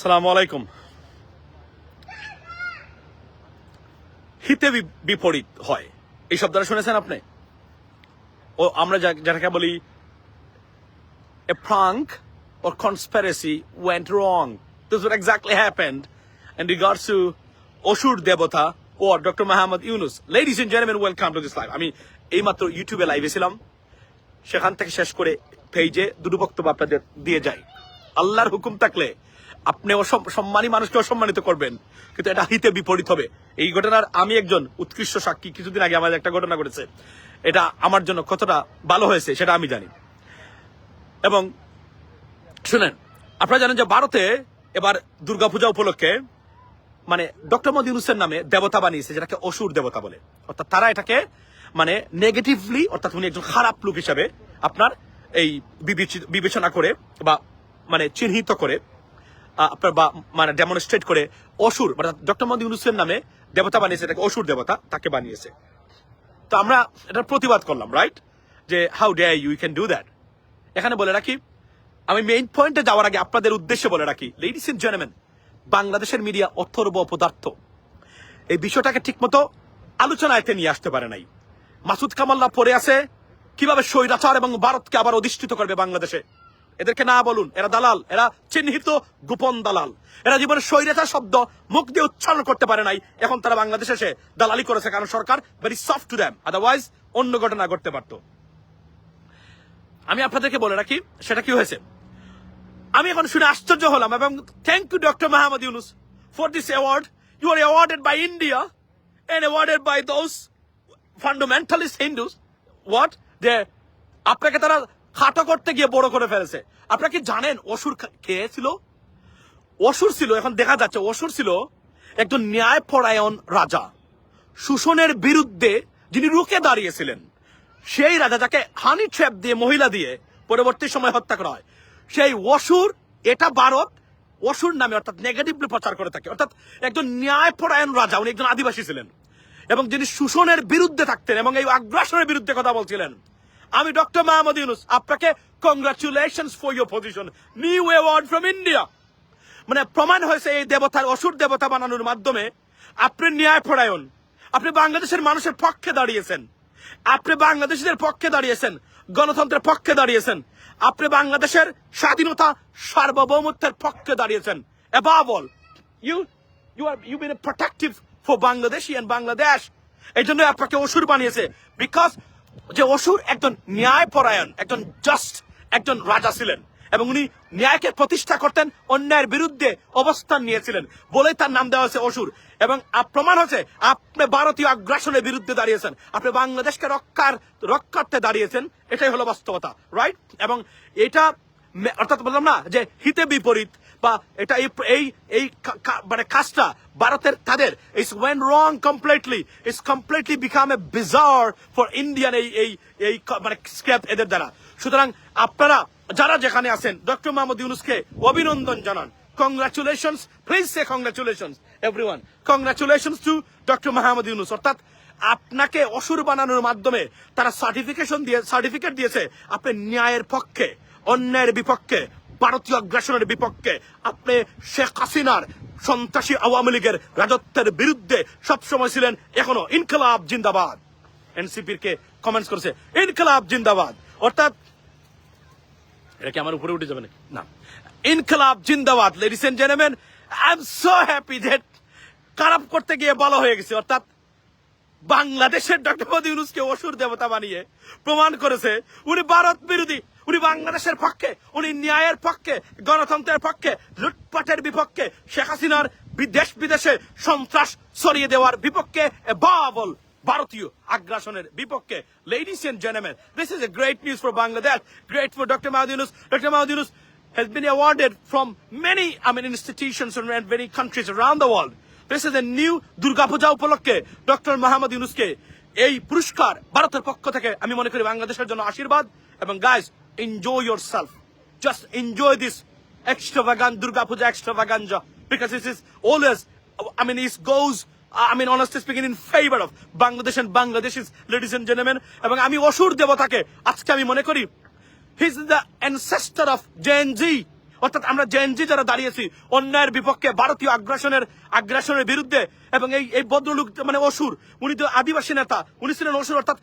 সালাম আলাইকুম। হিতে বিপরীত হয়। এই শব্দ শুনেছেন আপনি? ও, আমরা যাকে বলি a frank O conspiracy went wrong this what exactly happened in regards to অসুর দেবতা ও doctor Mahmud Yunus ladies and gentleman welcome to this live আমি এই মাত্র ইউটিউবে লাইভে ছিলাম। সেখান থেকে শেষ করে পেজে দুটো বক্তব্য আপনাদের দিয়ে যাই। আল্লাহর হুকুম থাকলে আপনি সম্মানী মানুষকে অসম্মানিত করবেন, কিন্তু এটা হিতে বিপরীত হবে। এই ঘটনার আমি একজন উৎকৃষ্ট সাক্ষী কিছুদিন আগে আমাদের একটা ঘটনা ঘটেছে। এটা আমার জন্য কতটা ভালো হয়েছে সেটা আমি জানি। এবং শুনেন, আপনারা জানেন যে ভারতে এবার দুর্গাপূজা উপলক্ষে মানে ডক্টর মোদী ইউনুসের নামে দেবতা বানিয়েছে, যেটাকে অসুর দেবতা বলে। অর্থাৎ তারা এটাকে মানে নেগেটিভলি অর্থাৎ উনি একজন খারাপ লোক হিসাবে আপনার এই বিবেচনা করে বা মানে চিহ্নিত করে বা মানে ডেমনস্ট্রেট করে অসুর মানে ডক্টর মোদী ইউনুসের নামে দেবতা বানিয়েছে, এটাকে অসুর দেবতা তাকে বানিয়েছে। তো আমরা এটার প্রতিবাদ করলাম রাইট যে how dare you can do that এখানে বলে রাখি, আমি মেইন পয়েন্টে যাওয়ার আগে আপনাদের উদ্দেশ্যে বলে রাখি লেডিস এন্ড জেন্টলম্যান বাংলাদেশের মিডিয়া অথর্ব পদার্থ। এই বিষয়টাকে ঠিকমতো আলোচনায়তে নিয়ে আসতে পারে নাই। মাসুদ কামাল্লা পড়ে আছে, কীভাবে স্বৈরাচার এবং ভারতকে আবার অধিষ্ঠিত করবে বাংলাদেশে? এদেরকে না বলুন, এরা দালাল, এরা চিহ্নিত গোপন দালাল। এরা জীবনে স্বৈরাচার শব্দ, মুখ দিয়ে উচ্চারণ করতে পারে নাই। এখন তারা বাংলাদেশে এসে দালালি করেছে কারণ সরকার very soft to them otherwise অন্য ঘটনা ঘটতে পারতো। আমি আপনাদেরকে বলে রাখি, সেটা কি হয়েছে? আমি এখন শুনে আশ্চর্য হলাম এবং thank you doctor Mahmud Yunus for this award you are awarded by India and awarded by those fundamentalist Hindus what they আপনাকে তারা খাটো করতে গিয়ে বড় করে ফেলেছে। আপনারা কি জানেন অসুর খেয়েছিল অসুর ছিল, এখন দেখা যাচ্ছে অসুর ছিল একজন ন্যায়পরায়ণ রাজা। শোষণের বিরুদ্ধে যিনি রুখে দাঁড়িয়েছিলেন, সেই রাজা যাকে হানি ট্র্যাপ দিয়ে মহিলা দিয়ে পরবর্তী সময় হত্যা করা হয়। সেই অসুর, এটা ভারত, অসুর নামে অর্থাৎ নেগেটিভলি প্রচার করে থাকে। অর্থাৎ একজন ন্যায়পরায়ণ রাজা, উনি একজন আদিবাসী ছিলেন। এবং যিনি শোষণের বিরুদ্ধে থাকতেন এবং এই আগ্রাসনের বিরুদ্ধে কথা বলছিলেন আমি ডক্টর মাহমুদ ইউনুস। আপনাকে congratulation for your position new award from India মানে প্রমাণ হয়েছে এই দেবতার, অসুর দেবতা বানানোর মাধ্যমে আপনি ন্যায়পরায়ণ। আপনি বাংলাদেশের মানুষের পক্ষে দাঁড়িয়েছেন। আপনি বাংলাদেশিদের পক্ষে দাঁড়িয়েছেন, গণতন্ত্রের পক্ষে দাঁড়িয়েছেন। আপনি বাংলাদেশের স্বাধীনতা সার্বভৌমত্বের পক্ষে দাঁড়িয়েছেন। All, you you are, you been a protective for Bangladeshi and এই জন্য আপনাকে অসুর বানিয়েছে। বিকজ যে অসুর একজন ন্যায়পরায়ণ, একজন জাস্ট একজন রাজা ছিলেন। এবং উনি ন্যায়কে প্রতিষ্ঠা করতেন, অন্যায়ের বিরুদ্ধে অবস্থান নিয়েছিলেন বলে তার নাম দেওয়া হয়েছে অসুর। এবং প্রমাণ হচ্ছে আপনি ভারতীয় আগ্রাসনের বিরুদ্ধে দাঁড়িয়েছেন। আপনি বাংলাদেশকে রক্ষার রক্ষার্থে দাঁড়িয়েছেন, এটাই হলো বাস্তবতা রাইট এবং এটা অর্থাৎ বললাম না, যে হিতে বিপরীত বা এটা এই এই মানে কাজটা ভারতের তাদের it's went wrong completely it's completely become a bizarre for Indian এই এই এই মানে স্ক্র্যাপ এদের দ্বারা। সুতরাং আপনারা যারা যেখানে আছেন ডক্টর মোহাম্মদ ইউনুসকে অভিনন্দন জানান। Congratulations please say congratulations everyone congratulations to doctor Mohammad Yunus অর্থাৎ আপনাকে অসুর বানানোর মাধ্যমে তারা সার্টিফিকেশন দিয়ে সার্টিফিকেট দিয়েছে, আপনি ন্যায়ের পক্ষে। অন্যায়ের বিপক্ষে, ভারতীয় আগ্রাসনের বিপক্ষে, আপনি শেখ হাসিনার সন্ত্রাসী আওয়ামী লীগের রাজত্বের বিরুদ্ধে সবসময় ছিলেন এখনও ইনকলাব জিন্দাবাদ। এনসিপির কে কমেন্টস করেছে, ইনকলাব জিন্দাবাদ। অর্থাৎ এটা কি আমার উপরে উঠে যাবে নাকি? না। ইনকলাব জিন্দাবাদ ladies and gentleman I am so happy that খারাপ করতে গিয়ে বলা হয়ে গেছে। অর্থাৎ বাংলাদেশের ডক্টর মোদী ইউনুসকে অসুর দেবতা বানিয়ে প্রমাণ করেছে, উনি ভারত বিরোধী। উনি বাংলাদেশের পক্ষে, উনি ন্যায়ের পক্ষে, গণতন্ত্রের পক্ষে, লুটপাটের বিপক্ষে, শেখ হাসিনার বিদেশ বিদেশে সন্ত্রাস ছড়িয়ে দেওয়ার বিপক্ষে বাবল ভারতীয় আগ্রাসনের বিপক্ষে। Ladies and gentleman this is a great news for Bangladesh great for doctor Mahmud Yunus doctor Mahmud Yunus has been awarded from many, I mean, institutions and many countries around the world. This is a new Durga Puja উপলক্ষে doctor Mahmud ইউনুসকে এই পুরস্কার ভারতের পক্ষ থেকে আমি মনে করি বাংলাদেশের জন্য আশীর্বাদ। এবং guys enjoy yourself. Just enjoy this extravagant Durga Puja extravaganza because this is always I mean it goes I mean honestly speaking in favor of Bangladesh and Bangladeshis ladies and gentlemen এবং আমি অসুর দেবতাকে আজকে আমি মনে করি He's the ancestor of Gen Z অর্থাৎ আমরা জেনজি যারা দাঁড়িয়েছি, অন্যায়ের বিপক্ষে ভারতীয় আগ্রাসনের আগ্রাসনের বিরুদ্ধে এবং এই এই ভদ্রলোক মানে অসুর, উনি তো আদিবাসী নেতা, উনি ছিলেন অসুর, অর্থাৎ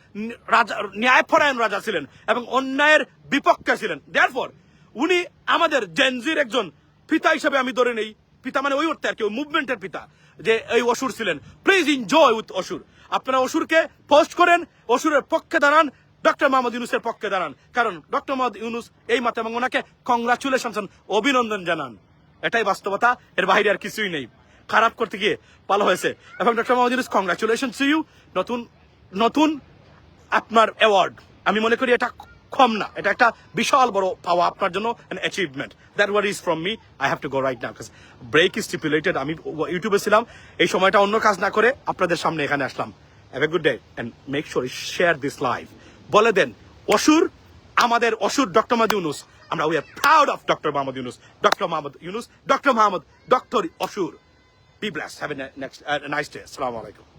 রাজা, ন্যায়পরায়ণ রাজা ছিলেন এবং অন্যায়ের বিপক্ষে ছিলেন। দেয়ারফর উনি আমাদের জেনজির একজন পিতা হিসেবে আমি ধরে নেই। পিতা মানে ওই অর্থে আর কি, ওই মুভমেন্টের পিতা, যে এই অসুর ছিলেন। প্লিজ এনজয় উইথ অসুর। আপনারা অসুরকে পোস্ট করেন, অসুরের পক্ষে দাঁড়ান ডক্টর মোহাম্মদ ইউনুসের পক্ষে দাঁড়ান। কারণ ডক্টর মোহাম্মদ ইউনুস এই মাত্র এবং ওনাকে কংগ্রাচুলেশন অভিনন্দন জানান। এটাই বাস্তবতা, এর বাইরে আর কিছুই নেই। খারাপ করতে গিয়ে ভালো হয়েছে। এবং doctor Mohammad Yunus congratulation to you নতুন নতুন আপনার অ্যাওয়ার্ড আমি মনে করি এটা কম না। এটা একটা বিশাল বড় পাওয়া আপনার জন্য achievement that war is from me I have to go right now break is stipulated আমি ইউটিউবে ছিলাম। এই সময়টা অন্য কাজ না করে আপনাদের সামনে এখানে আসলাম। Have a good day and make sure share this live বলে দেন, অসুর আমাদের অসুর ডক্টর মাহমুদ ইউনুস। আমরা we are proud of doctor Mahmud Yunus. Doctor Mahmud Yunus, doctor Mahmud, doctor অসুর। Be blessed have a next nice day আসসালামু আলাইকুম